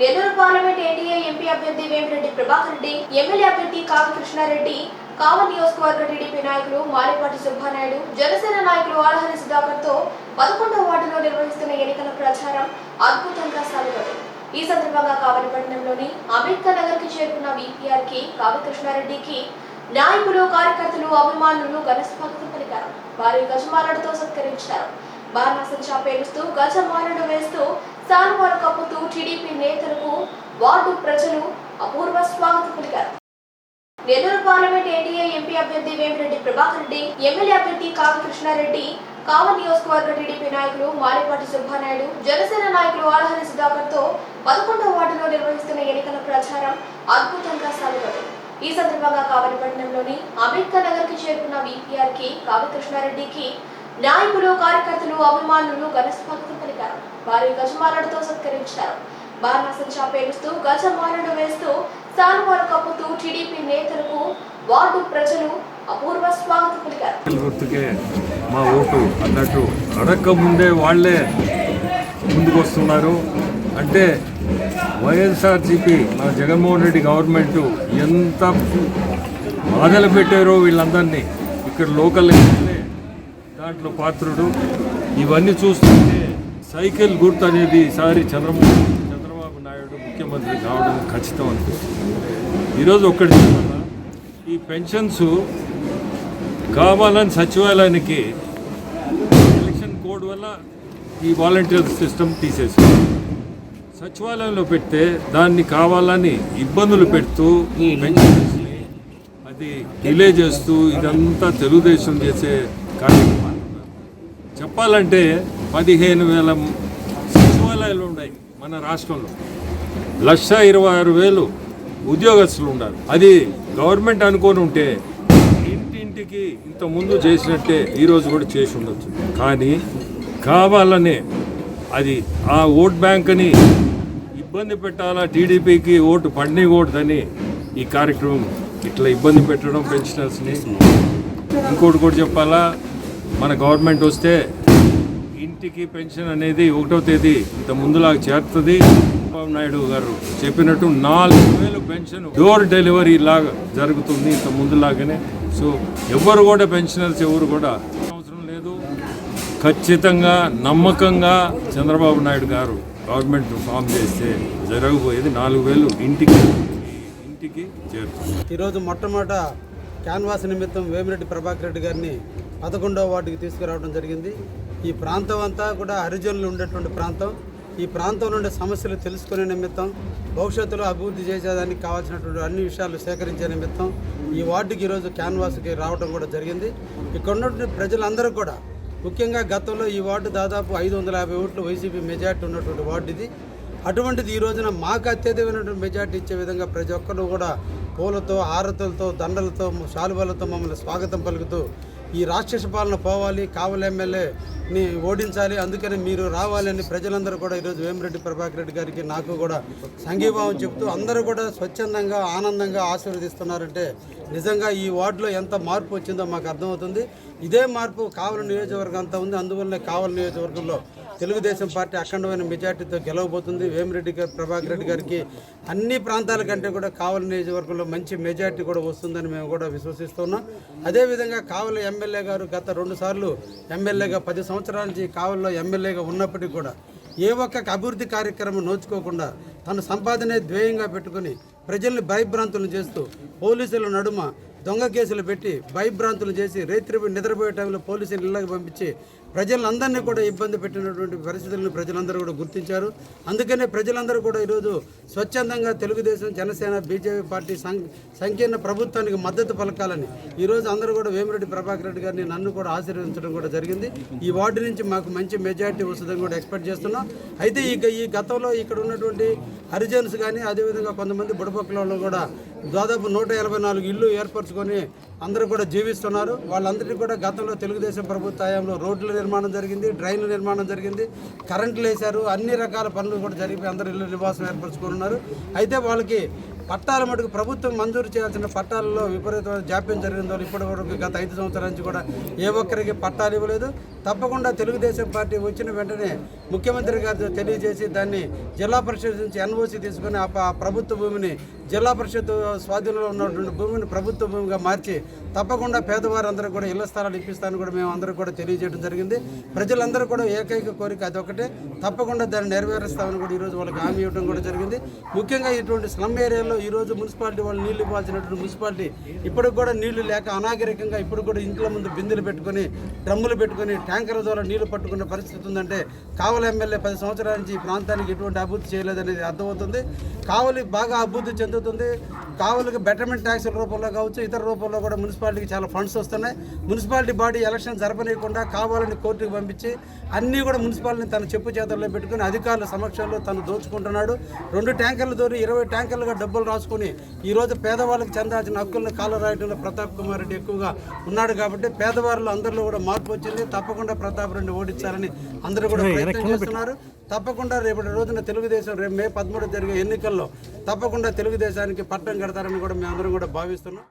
Nellore parliament NDA MP అభ్యర్థి Vemireddy Prabhakar Reddy MLA అభ్యర్థి కావి కృష్ణారెడ్డి కావ నియోజకవర్గ టీడీపీ నాయకులు మాలేపాటి సుబ్బానాయుడు జనసేన నాయకులు ఆలహరి సుధాకర్తో పదకొండవ వార్డులో నిర్వహిస్తున్న ఎన్నికల ప్రచారం అద్భుతంగా సాగుతోంది. ఈ సందర్భంగా కావలిపట్నంలోని అంబేద్కర్ నగర్కి చేరుకున్న విపిఆర్కి కావి కృష్ణారెడ్డికి నాయకులు కార్యకర్తలు అభిమానులు ఘన స్వాగతం పలికారు. వారి గజమాలతో సత్కరించారు. బాణాసం పేలుస్తూ గజమాలను వేస్తూ సానువాలు కప్పుతూ టీడీపీ నేతలకు వార్డు ప్రజలు అపూర్వ స్వాగతం పలికారు. నెల్లూరు పార్లమెంట్ ఎన్డీఏ ఎంపీ అభ్యర్థి వేమిరెడ్డి ప్రభాకర్ రెడ్డి ఎమ్మెల్యే అభ్యర్థి కావి కృష్ణారెడ్డి కావ నియోజకవర్గ టీడీపీ నాయకులు మారిపాటి సుబ్బానాయుడు జనసేన నాయకులు ఆలహరి సుధాకర్తో పదకొండవ వార్డులో నిర్వహిస్తున్న ఎన్నికల ప్రచారం అద్భుతంగా సాగుతుంది. ఈ సందర్భంగా కావలిపట్నంలోని అంబేద్కర్ నగర్కి చేరుకున్న విపిఆర్కి కావి కృష్ణారెడ్డికి నాయకులు కార్యకర్తలు అభిమానులు ఘన పలికారు వారి గజమాలతో సత్కరించారు. బాణాసంచా పేలుస్తూ గజమాలను వేస్తూ సానువాలు కప్పుతూ టీడీపీ నేతలకు వార్డు ప్రజలు అపూర్వ స్వాగతం పలికారు. మా ఓటు అన్నట్టు అడక్క ముందే వాళ్ళే ముందుకు వస్తున్నారు అంటే వైఎస్ఆర్సీపీ మన జగన్మోహన్ రెడ్డి గవర్నమెంట్ ఎంత బాధలు పెట్టారో వీళ్ళందరినీ ఇక్కడ లోకల్ దాంట్లో పాత్రుడు. ఇవన్నీ చూస్తుంటే సైకిల్ గుర్తు అనేది ఈసారి చంద్రబాబు చంద్రబాబు నాయుడు ముఖ్యమంత్రి కావడం ఖచ్చితం అనిపిస్తుంది. ఈరోజు ఒక్కటి చెప్పాలా? ఈ పెన్షన్స్ కావాలని సచివాలయానికి ఎలక్షన్ కోడ్ వల్ల ఈ వాలంటీర్ సిస్టమ్ తీసేసారు సచివాలయంలో పెడితే దాన్ని కావాలని ఇబ్బందులు పెడుతూ పెన్షన్స్ని అది డిలే చేస్తూ ఇదంతా తెలుగుదేశం చేసే కార్యక్రమాలు. చెప్పాలంటే పదిహేను వేల సచివాలయాలు ఉన్నాయి మన రాష్ట్రంలో. లక్ష ఇరవై ఆరు వేలు ఉద్యోగస్తులు ఉన్నారు అది గవర్నమెంట్ అనుకొని ఉంటే ఇంటింటికి ఇంత ముందు చేసినట్టే ఈరోజు కూడా చేసి ఉండొచ్చు. కానీ కావాలనే అది ఆ ఓట్ బ్యాంక్ని ఇబ్బంది పెట్టాలా టీడీపీకి ఓటు పడనీకూడదని ఈ కార్యక్రమం ఇట్లా ఇబ్బంది పెట్టడం పెన్షనర్స్ని. ఇంకోటి కూడా చెప్పాలా మన గవర్నమెంట్ వస్తే ఇంటికి పెన్షన్ అనేది ఒకటో తేదీ ఇంత ముందులాగా చేరుతుంది. చంద్రబాబు నాయుడు గారు చెప్పినట్టు నాలుగు వేలు పెన్షన్ డోర్ డెలివరీ లాగా జరుగుతుంది ఇంత ముందులాగానే. సో ఎవరు కూడా పెన్షనర్స్ ఎవరు కూడా అవసరం లేదు. ఖచ్చితంగా నమ్మకంగా చంద్రబాబు నాయుడు గారు గవర్నమెంట్ ఫామ్ చేస్తే జరగబోయేది నాలుగు వేలు ఇంటికి ఇంటికి చేరుతుంది. ఈరోజు మొట్టమొదట క్యాన్వాస్ నిమిత్తం వేమిరెడ్డి ప్రభాకర్ రెడ్డి గారిని పదకొండవ వార్డుకి తీసుకురావడం జరిగింది. ఈ ప్రాంతం అంతా కూడా హరిజనులు ఉండేటువంటి ప్రాంతం. ఈ ప్రాంతం నుండి సమస్యలు తెలుసుకునే నిమిత్తం భవిష్యత్తులో అభివృద్ధి చేసేదానికి కావాల్సినటువంటి అన్ని విషయాలు సేకరించే నిమిత్తం ఈ వార్డుకి ఈరోజు క్యాన్వాస్కి రావడం కూడా జరిగింది. ఇక్కడ ఉన్నటువంటి ప్రజలందరూ కూడా ముఖ్యంగా గతంలో ఈ వార్డు దాదాపు ఐదు వందల యాభై ఓట్లు వైసీపీ మెజార్టీ ఉన్నటువంటి వార్డు ఇది. అటువంటిది ఈ రోజున మాకు అత్యధికమైనటువంటి మెజార్టీ ఇచ్చే విధంగా ప్రతి ఒక్కరు కూడా పూలతో ఆరతులతో దండలతో శాలువాలతో మమ్మల్ని స్వాగతం పలుకుతూ ఈ రాక్షస పాలన పోవాలి కావలి ఎమ్మెల్యేని ఓడించాలి అందుకని మీరు రావాలని ప్రజలందరూ కూడా ఈరోజు వేమిరెడ్డి ప్రభాకర్ రెడ్డి గారికి నాకు కూడా సంఘీభావం చెప్తూ అందరూ కూడా స్వచ్ఛందంగా ఆనందంగా ఆశీర్వదిస్తున్నారంటే నిజంగా ఈ వార్డులో ఎంత మార్పు వచ్చిందో మాకు అర్థమవుతుంది. ఇదే మార్పు కావలి నియోజకవర్గం అంతా ఉంది. అందువల్లనే కావలి నియోజకవర్గంలో తెలుగుదేశం పార్టీ అఖండమైన మెజార్టీతో గెలవబోతుంది. వేమిరెడ్డి గారు ప్రభాకర్ రెడ్డి గారికి అన్ని ప్రాంతాల కంటే కూడా కావలి నియోజకవర్గంలో మంచి మెజార్టీ కూడా వస్తుందని మేము కూడా విశ్వసిస్తున్నాం అదేవిధంగా కావలి ఎమ్మెల్యే గారు గత రెండు సార్లు ఎమ్మెల్యేగా పది సంవత్సరాల నుంచి కావలిలో ఎమ్మెల్యేగా ఉన్నప్పటికీ కూడా ఏ ఒక్క అభివృద్ధి కార్యక్రమం నోచుకోకుండా తన సంపాదనే ధ్యేయంగా పెట్టుకుని ప్రజల్ని భయభ్రాంతులను చేస్తూ పోలీసుల నడుమ దొంగ కేసులు పెట్టి భయభ్రాంతులు చేసి రైతు నిద్రపోయే టైంలో పోలీసులు ఇళ్ళకి పంపించి ప్రజలందరినీ కూడా ఇబ్బంది పెట్టినటువంటి పరిస్థితులను ప్రజలందరూ కూడా గుర్తించారు. అందుకనే ప్రజలందరూ కూడా ఈరోజు స్వచ్ఛందంగా తెలుగుదేశం జనసేన బీజేపీ పార్టీ సం సంకీర్ణ ప్రభుత్వానికి మద్దతు పలకాలని ఈరోజు అందరూ కూడా వేమిరెడ్డి ప్రభాకర్ రెడ్డి గారిని నన్ను కూడా ఆశీర్వదించడం కూడా జరిగింది. ఈ వార్డు నుంచి మాకు మంచి మెజార్టీ వస్తుందని కూడా ఎక్స్పెక్ట్ చేస్తున్నాం. అయితే ఈ ఈ గతంలో ఇక్కడ ఉన్నటువంటి హరిజన్స్ కానీ అదేవిధంగా కొంతమంది బుడపక్కల వాళ్ళు కూడా దాదాపు నూట ఎనభై నాలుగు ఇల్లు ఏర్పరచుకొని అందరూ కూడా జీవిస్తున్నారు. వాళ్ళందరినీ కూడా గతంలో తెలుగుదేశం ప్రభుత్వ హయాంలో రోడ్ల నిర్మాణం జరిగింది డ్రైన్ల నిర్మాణం జరిగింది కరెంట్లు వేశారు అన్ని రకాల పనులు కూడా జరిపి అందరూ ఇల్లు నివాసం ఏర్పరచుకున్నారు. అయితే వాళ్ళకి పట్టాల మటుకు ప్రభుత్వం మంజూరు చేయాల్సిన పట్టాలలో విపరీతమైన జాప్యం జరిగిందో ఇప్పటి వరకు గత ఐదు సంవత్సరాల నుంచి కూడా ఏ ఒక్కరికి పట్టాలు ఇవ్వలేదు. తప్పకుండా తెలుగుదేశం పార్టీ వచ్చిన వెంటనే ముఖ్యమంత్రి గారితో తెలియజేసి దాన్ని జిల్లా పరిషత్ నుంచి ఎన్ఓసి తీసుకుని ఆ ప్రభుత్వ భూమిని జిల్లా పరిషత్ స్వాధీనంలో ఉన్నటువంటి భూమిని ప్రభుత్వ భూమిగా మార్చి తప్పకుండా పేదవారందరూ కూడా ఇళ్ళ స్థలాలు ఇప్పిస్తానని కూడా మేము అందరూ కూడా తెలియజేయడం జరిగింది. ప్రజలందరూ కూడా ఏకైక కోరిక అదొకటే. తప్పకుండా దాన్ని నెరవేరుస్తామని కూడా ఈరోజు వాళ్ళకి హామీ ఇవ్వడం కూడా జరిగింది. ముఖ్యంగా ఇటువంటి స్లమ్ ఏరియాలో ఈరోజు మున్సిపాలిటీ వాళ్ళు నీళ్ళు ఇవ్వాల్సినటువంటి మున్సిపాలిటీ ఇప్పటికి కూడా నీళ్ళు లేక అనాగరికంగా ఇప్పుడు కూడా ఇంట్లో ముందు బిందెలు పెట్టుకొని డ్రమ్ములు పెట్టుకొని ట్యాంకర్ల ద్వారా నీళ్ళు పట్టుకునే పరిస్థితి ఉందంటే కావలి ఎమ్మెల్యే పది సంవత్సరాల నుంచి ఈ ప్రాంతానికి ఎటువంటి అభివృద్ధి చేయలేదనేది అర్థమవుతుంది. కావలి బాగా అభివృద్ధి చెందుతుంది. కావలికి బెటర్మెంట్ ట్యాక్స్ రూపంలో కావచ్చు ఇతర రూపంలో కూడా మున్సిపాలిటీకి చాలా ఫండ్స్ వస్తున్నాయి. మున్సిపాలిటీ బాడీ ఎలక్షన్ జరపనీయకుండా కావాలని కోర్టుకు పంపించి అన్నీ కూడా మున్సిపాలిటీని తన చెప్పు చేతుల్లో పెట్టుకుని అధికారుల సమక్షంలో తను దోచుకుంటున్నాడు. రెండు ట్యాంకర్లు దోరి ఇరవై ట్యాంకర్లుగా డబ్బులు రాసుకుని ఈ రోజు పేదవాళ్ళకి చెందాల్సిన హక్కులను కాలు రాయడంలో ప్రతాప్ కుమార్ రెడ్డి ఎక్కువగా ఉన్నాడు కాబట్టి పేదవాళ్ళు అందరిలో కూడా మార్పు వచ్చింది. తప్పకుండా ప్రతాప్ రెడ్డి ఓడించాలని అందరూ కూడా ప్రయత్నం చేస్తున్నారు. తప్పకుండా రేపటి రోజున తెలుగుదేశం రేపు మే పదమూడు జరిగే ఎన్నికల్లో తప్పకుండా తెలుగుదేశానికి పట్టం కడతారని కూడా మేము అందరం కూడా భావిస్తున్నాం.